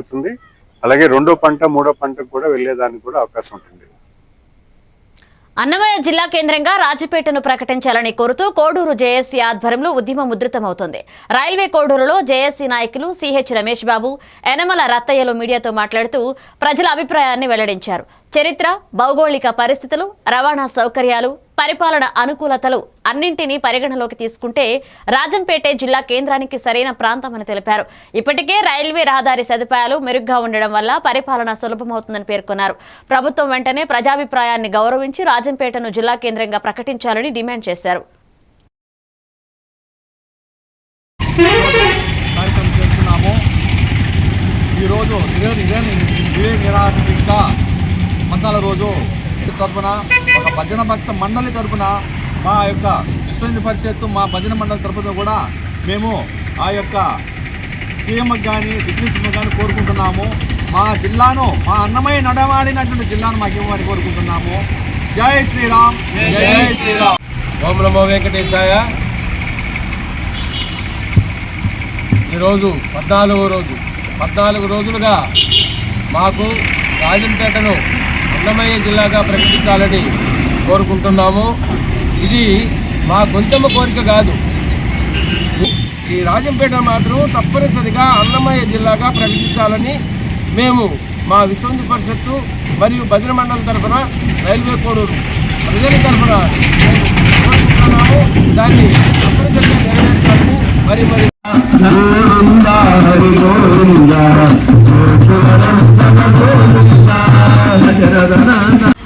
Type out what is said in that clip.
జరుగుతుంది. అలాగే రెండో పంట మూడో పంట కూడా వెళ్ళేదానికి కూడా అవకాశం ఉంటుంది. అన్నమయ్య జిల్లా కేంద్రంగా రాజపేటను ప్రకటించాలని కోరుతూ కోడూరు జేఏసీ ఆధ్వర్యంలో ఉద్యమం ముద్రితమవుతోంది రైల్వే కోడూరులో జేఏసీ నాయకులు సిహెచ్ రమేష్ బాబు యనమల రత్తయ్యలు మీడియాతో మాట్లాడుతూ ప్రజల అభిప్రాయాన్ని వెల్లడించారు. చరిత్ర భౌగోళిక పరిస్థితులు రవాణా సౌకర్యాలు పరిపాలన అనుకూలతలు అన్నింటినీ పరిగణలోకి తీసుకుంటే రాజంపేటే జిల్లా కేంద్రానికి సరైన ప్రాంతమని తెలిపారు. ఇప్పటికే రైల్వే రహదారి సదుపాయాలు మెరుగ్గా ఉండడం వల్ల పరిపాలన సులభమవుతుందని పేర్కొన్నారు. ప్రభుత్వం వెంటనే ప్రజాభిప్రాయాన్ని గౌరవించి రాజంపేటను జిల్లా కేంద్రంగా ప్రకటించాలని డిమాండ్ చేశారు. ఈరోజు ఇదే ఇదే ఇదే నిరాహార దీక్ష పద్నాలుగు రోజు తరపున ఒక భజన భక్త మండలి తరపున మా యొక్క విశ్వ హిందూ పరిషత్తు మా భజన మండలి తరపున కూడా మేము ఆ యొక్క సీఎంకి కానీ డిప్యూటీ సీఎం కానీ కోరుకుంటున్నాము. మా జిల్లాను మా అన్నమయ్య నడవాడినటువంటి జిల్లాను మాకు ఇవ్వమని కోరుకుంటున్నాము. జై శ్రీరామ్. జై శ్రీరామ్. ఓం నమో వెంకటేశాయ. ఈరోజు పద్నాలుగో రోజు. పద్నాలుగు రోజులుగా మాకు రాజంపేటను అన్నమయ్య జిల్లాగా ప్రకటించాలని కోరుకుంటున్నాము. ఇది మా గొంతెమ్మ కోరిక కాదు. ఈ రాజంపేట మాత్రం తప్పనిసరిగా అన్నమయ్య జిల్లాగా ప్రకటించాలని మేము మా విశ్వంతి పరిషత్తు మరియు భద్ర మండలం తరఫున రైల్వే కోడూరు ప్రజల తరఫున కోరుకుంటున్నాము. దాన్ని తప్పనిసరిగా నెరవేర్చాలని మరి మరి da da da da